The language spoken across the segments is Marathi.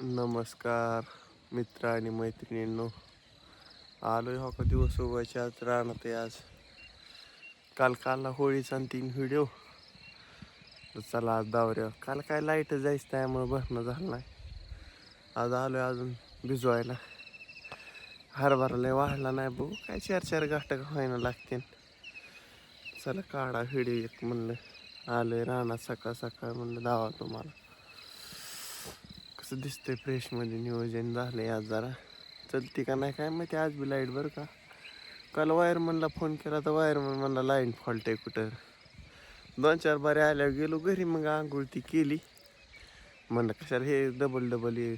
नमस्कार मित्र आणि मैत्रिणींनो. आलोय हो का दिवस उगायचे आज राहणार आहे आज. काल कालला होळीचा आणि तीन व्हिडिओ. चला आज दावऱ्या काल काय लाइट जायचं त्यामुळे भरणं झालं नाही. आज आलो आहे अजून भिजवायला. हरभरा लय वाढला नाही बघू काय चार चार गाठ व्हायला लागतील. चला काढा व्हिडिओ एक म्हणलं. आलोय राहणार सकाळ सकाळ म्हणलं दावा तुम्हाला. कसं दिसतंय फ्रेशमध्ये नियोजन झालंय आज जरा. चलती का नाही काय माहिती आज बी लाइट बरं का. काल वायरमनला फोन केला तर वायरमन म्हणला लाईन फॉल्ट आहे कुठं? दोन चार बारे आल्यावर गेलो घरी मग आंघोळ ती केली. म्हणलं कशाला हे डबल डबल ये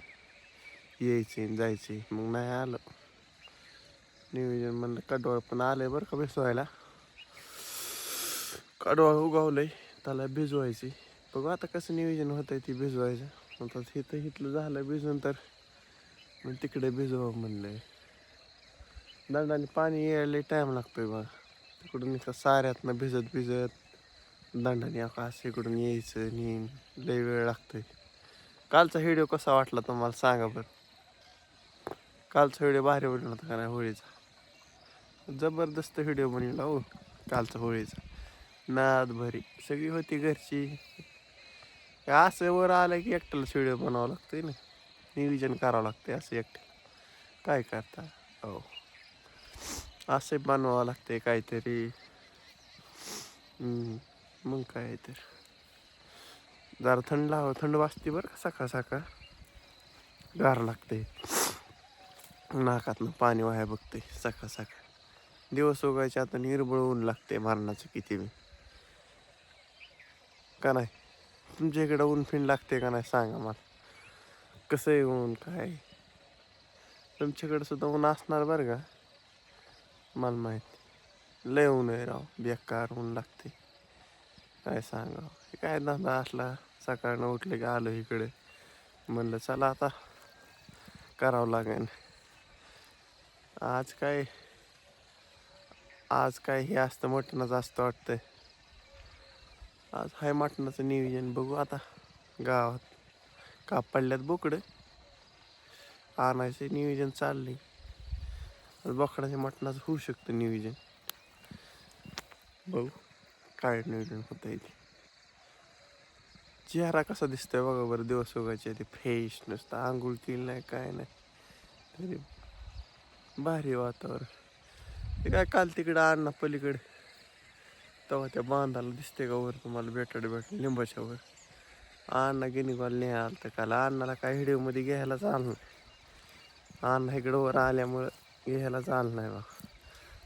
यायचे आणि जायचे. मग नाही आलं. नियोजन म्हणलं कडवाळ पण आलंय बरं का भिजवायला कडवाळ उगावलंय त्याला भिजवायची बघू आता कसं नियोजन होतंय ती भिजवायचं. आता इथं इथलं झालं भिजून तर मग तिकडे भिजवा म्हणलंय. दंडाने पाणी यायला टाईम लागतोय बघा. तिकडून इथं साऱ्यातनं भिजत भिजत दंडाने असं इकडून यायचं आणि लय वेळ लागतोय. कालचा व्हिडिओ कसा वाटला तुम्हाला सांगा बरं. कालचा व्हिडिओ भारी बनला होता का नाही होळीचा? जबरदस्त व्हिडिओ बनवला हो कालचा होळीचा. नाद भरी सगळी होती घरची. असं वर आलं की एकट्याला व्हिडिओ बनावं लागतंय ना. नियोजन करावं लागतंय असं एकटे. काय करता? हो. असे बनवावं लागते काहीतरी. मग काय तर. जरा थंड लावा थंड वाजते बरं का सकाळ सकाळ. गार लागते नाकातनं पाणी वाया बघते सकाळ सकाळ. दिवस उगायचे आता निर्बळ ऊन लागते मरणाचं किती मी का नाही? तुमच्या इकडं ऊन फिन लागते का नाही सांगा मला. कसं आहे ऊन काय? तुमच्याकडं सुद्धा ऊन असणार बरं का? मला माहीत. लय ऊन आहे राव बेकार ऊन लागते. काय सांगा हे काय धंदा असला? सकाळनं उठले की आलो इकडे. म्हणलं चला आता करावं लागेल. आज काय? आज काय हे असतं मटणच असतं वाटतंय. आज हाय मटणाचं नियोजन बघू आता. गावात का पडल्यात बोकडं. आणायचं नियोजन चाललंय. आज बोकडाच्या मटणाचं होऊ शकतं नियोजन. बघू काय नियोजन होतं इथे चेहरा कसा दिसतोय बघा बरं दिवस उगायचे ते फ्रेश नसतं आंघोळ केली नाही काय नाही. तरी भारी वातावरण. ते काय काल तिकडं आणा पलीकडे. तेव्हा त्या बांधाला दिसते का वर? तुम्हाला भेटड भेट लिंबाच्या वर अण्णा गिनीकॉल नाही आलं तर काल. अण्णाला काय व्हिडिओमध्ये घ्यायलाच आलं नाही. अण्णा इकडं वर आल्यामुळं घ्यायलाच आलं नाही बा.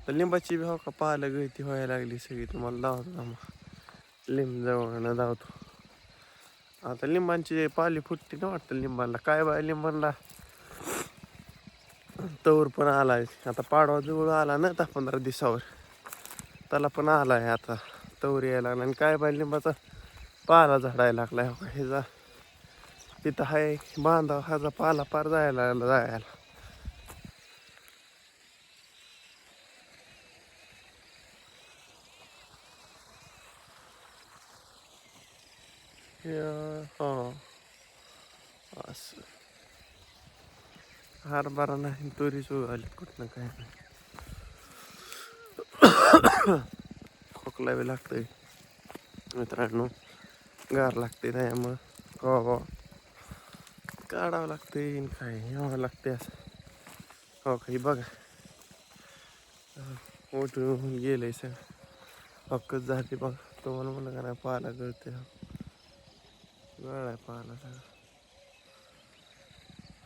तर लिंबाची बी हो का पाहायला गळती व्हायला लागली सगळी. तुम्हाला धावतो ना मग लिंब जवळ धावतो आता लिंबांची पाली फुटते ना वाटतं लिंबाला काय बाय लिंबांना? तवर पण आला आता पाडवा जवळ आला ना दहा पंधरा दिवसावर. त्याला पण आला आहे आता. तवर यायला लागला आणि काय पाहिजे लिंबाचा पाला झाडायला लागला आहे हो का? ह्याचा तिथं हाय बांधा ह्याचा पाला पार जायला लागला जायला. असं. हरभरा नाही तुरीच उगाली कुठनं काय. नाही खोकला बी लागतंय. मित्रांनो गार लागते त्यामुळं. हो हो. काढावं लागते काय यावं लागते असं. हो काही बघा. उठून गेले सगळं. हक्कच झाली बघा. तुम्हाला म्हणलं का नाही पाहायला गळते गळाय पाहायला सगळं.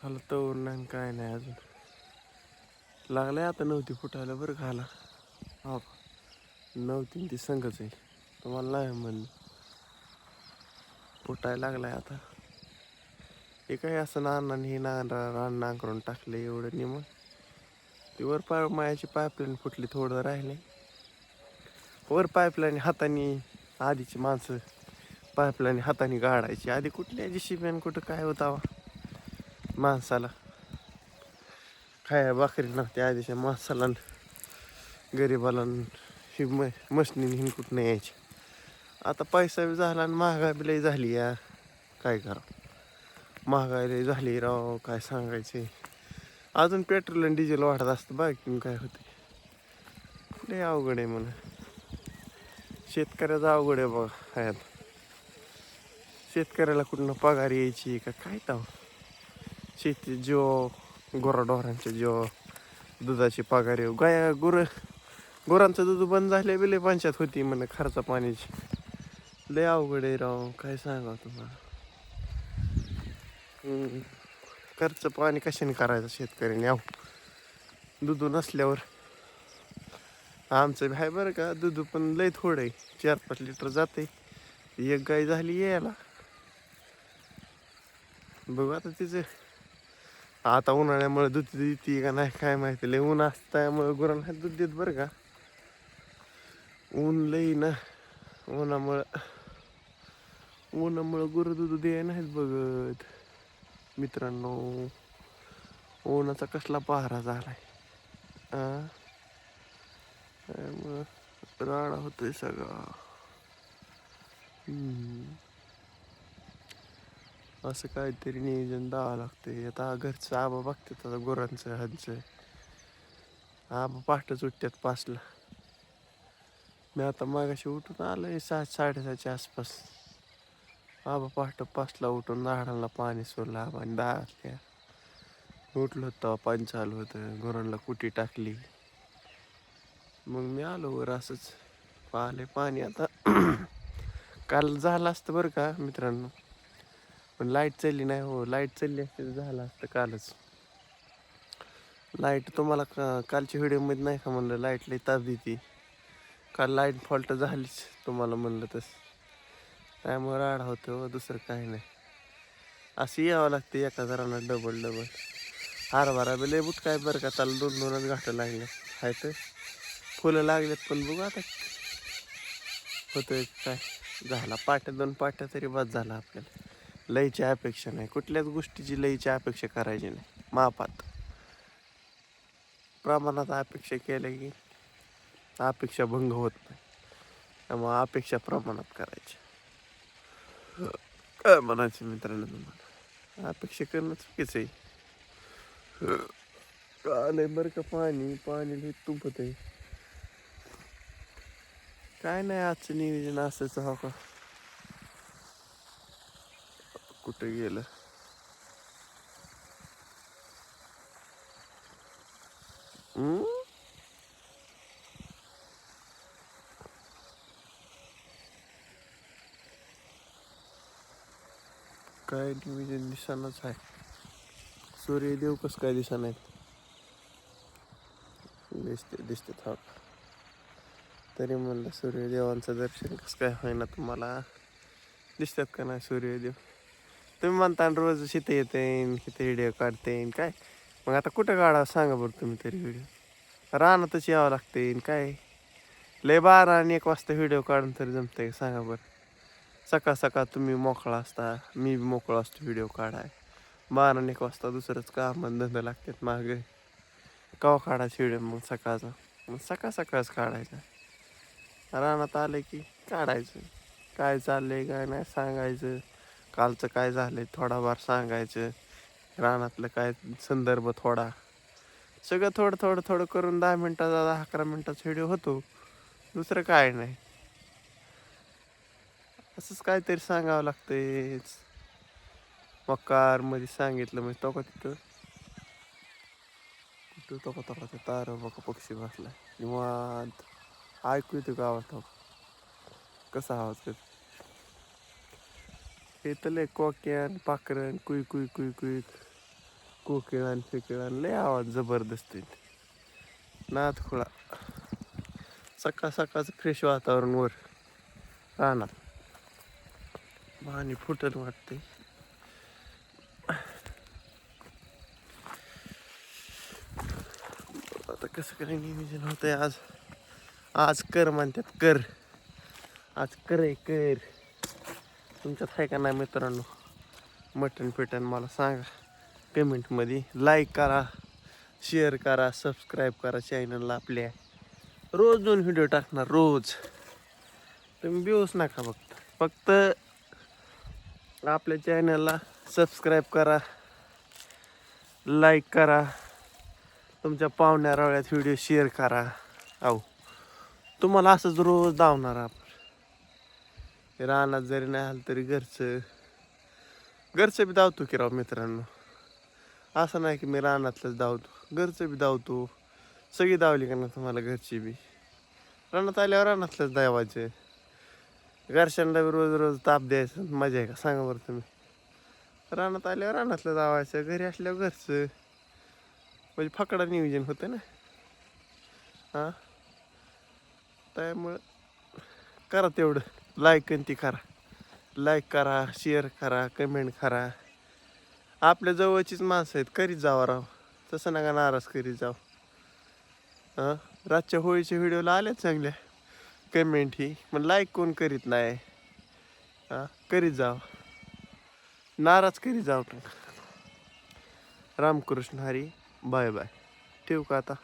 हल तवर नाही काय नाही अजून. लागलाय आता नव्हती फुटायला बरं घाला हा नऊ तीन ते संघच आहे. तुम्हाला नाही म्हणलं फुटायला लागलाय आता. हे काय असं नानाने हे नान नांगरून टाकले एवढं निम ती वर पाय मायाची पाईपलाईन फुटली थोडं राहिले. वर पाईपलाईन हाताने आधीची माणसं पाईपलाईन हाताने गाडायची. आधी कुठल्या जी कुठं काय होता माणसाला. खाया भाकरी नव्हती आधीच्या माणसाला. न गरिबाला ही म मशनीने हिंकूट नाही यायची. आता पैसा बी झाला आणि महागाई बी लई झाली या. काय करा महागाई लई झाली राव काय सांगायचे? अजून पेट्रोल आणि डिझेल वाढत असतं बाकी काय होते लय अवघड आहे म्हणा. शेतकऱ्याचा अवघड आहे बघा ह्यात. शेतकऱ्याला कुठनं पगार यायची का काय ताव शेती जो गुराढोरांचे जो दुधाची पगार येऊ गाया गुरं गुरांचं दूध बंद झाले बिले पंचायत होती म्हणे खर्च पाण्याची लय अवघड आहे राव काय सांगा तुम्हाला? खर्च पाणी कशाने करायचं शेतकऱ्याने? आहो दूध नसल्यावर. आमचं भाय आहे बरं का दूध पण लय थोडं आहे. चार पाच लिटर जाते एक गाय झाली यायला. बघू आता तिचं. आता उन्हाळ्यामुळे दूध देते का नाही काय माहिती लय ऊन असतं त्यामुळे गुरांना दूध देत बरं का. ऊन लई ना. उन्हामुळं उन्हामुळं गुरं दूध द्याय नाहीत बघत. मित्रांनो उन्हाचा कसला पहारा झालाय. त्यामुळं राडा होतोय सगळा. असं काहीतरी नियोजन द्यावं लागतंय. आता घरचं आबा बघतात आता गुरांचं ह्यांचं. आबा पहाटच सुटतात पाचला मी आता मागाशी उठून आलोय सात साडेसहाच्या आसपास. आबा पहाट पाचला उठून झाडांना पाणी सोडलं आबाने दहा उठलो तेव्हा पाणी चालू होतं गुरांना कुटी टाकली. मग मी आलो वर असंच. पाहिले पाणी आता. काल झालं असतं बरं का मित्रांनो. पण लाइट चालली नाही हो लाइट चालली असते तर झालं असतं कालच. लाइट तुम्हाला का कालच्या व्हिडिओमध्ये नाही का म्हणलं लाइट लई ताप देते. का लाइट फॉल्ट झालीच तुम्हाला म्हणलं तसं. त्यामुळे राडा होतो हो, दुसरं काही नाही. असं यावं लागते एका जरांना डबल डबल हरभरा बी लय काय बरं का त्याला दोन दोनच घाटं लागले. आहे तर. फुलं लागलेत पण बघू आता. होतंय काय? झाला पाट्या दोन पाट्या तरी बाद झाला आपल्याला. लईची अपेक्षा नाही. कुठल्याच गोष्टीची लईची अपेक्षा करायची नाही. मापात. प्रमाणात अपेक्षा केल्या की अपेक्षा भंग होत नाही. त्यामुळे अपेक्षा प्रमाणात करायची. काय म्हणायचं मित्रांनो तुम्हाला? अपेक्षा करणं चुकीचं आहे. आलंय बरं का पाणी? पाणी लई तुंबत आहे. काय नाही आजचं नियोजन असायचं हो का? कुठे गेलं? काय नियोजन दिसानच आहे. सूर्यदेव कसं काय दिसा नाहीत दिसते दिसते हा तरी म्हणलं सूर्यदेवांचं दर्शन कसं काय होईना तुम्हाला? दिसतात का नाही सूर्यदेव? तुम्ही म्हणता रोज शिथे येते किती व्हिडिओ काढते काय? मग आता कुठं काढा सांगा बरं तुम्ही तरी व्हिडिओ रानातच यावं लागते काय? लय बारा आणि एक वाजता व्हिडिओ काढून तरी जमतंय सांगा बरं. सकाळ सकाळ तुम्ही मोकळा असता मी बी मोकळा असतो व्हिडिओ काढाय. बारा एक वाजता दुसरंच काम आणि धंदा लागतात मागे. कवा काढायचं व्हिडिओ? मग सकाळचा. मग सकाळ सकाळच काढायचा. रानात आलं की काढायचं. काय चाललंय काय नाही सांगायचं. कालचं काय झालंय थोडाफार सांगायचं. रानातलं काय संदर्भ थोडा. सगळं थोडं थोडं थोडं करून दहा मिनटाचा दहा अकरा मिनटाचा व्हिडिओ होतो. दुसरं काय नाही. असंच काहीतरी सांगावं लागतंयच कारमध्ये सांगितलं म्हणजे तो का तिथं? कुठं तो का तो का तार बघा पक्षी बसला. निवांत. ऐकू येतो गावात तो. कसा आवाज करतो हे तर लय कोक्यान पाखरन कुई कुई कुई कुई. कोकिळान फिकिळान लय आवाज जबरदस्त आहे. नाथ खुळा सकाळ सकाळचं फ्रेश वातावरण वर राहणार. पाणी फुटत वाटते आता कसं काय नियोजन होतंय आज? आज कर म्हणतात कर. आज कर आहे कर. तुमच्यात आहे का नाही मित्रांनो? मटन पिटन मला सांगा. कमेंटमध्ये लाईक करा शेअर करा सबस्क्राईब करा चॅनलला आपल्या. रोज दोन व्हिडिओ टाकणार रोज. तुम्ही बिऊच नका फक्त फक्त आपल्या चॅनलला सबस्क्राईब करा लाईक करा तुमच्या पाहुण्या रावळ्यात व्हिडिओ शेअर करा. आहो तुम्हाला असंच रोज धावणार आपण. रानात जरी नाही आलं तरी घरचं घरचं बी धावतो की राव मित्रांनो. असं नाही की मी रानातलंच धावतो घरचं बी धावतो. सगळी धावली का ना तुम्हाला घरची बी? रानात आल्यावर रानातलंच धावायचं. घरच्यांना रोज रोज ताप द्यायचं. मजा आहे का? सांगा बरं तुम्ही. रानात आल्यावर रानातलं जावायचं घरी असल्यावर घरचं. म्हणजे फकडा नियोजन होतं ना. हां? त्यामुळं करा तेवढं. लाईक आणि ती करा. लाईक करा शेअर करा कमेंट करा. आपल्या जवळचीच माणसं आहेत. करीत जावा राव. तसं नका नाराज करीत जाव हां? रातच्या होळीच्या व्हिडिओला आल्याच चांगल्या. कमेंट ही. पण लाईक कोण करीत नाही? हां करीत जाव. नाराज करीत जाव रामकृष्ण हरी बाय बाय ठेवू का आता?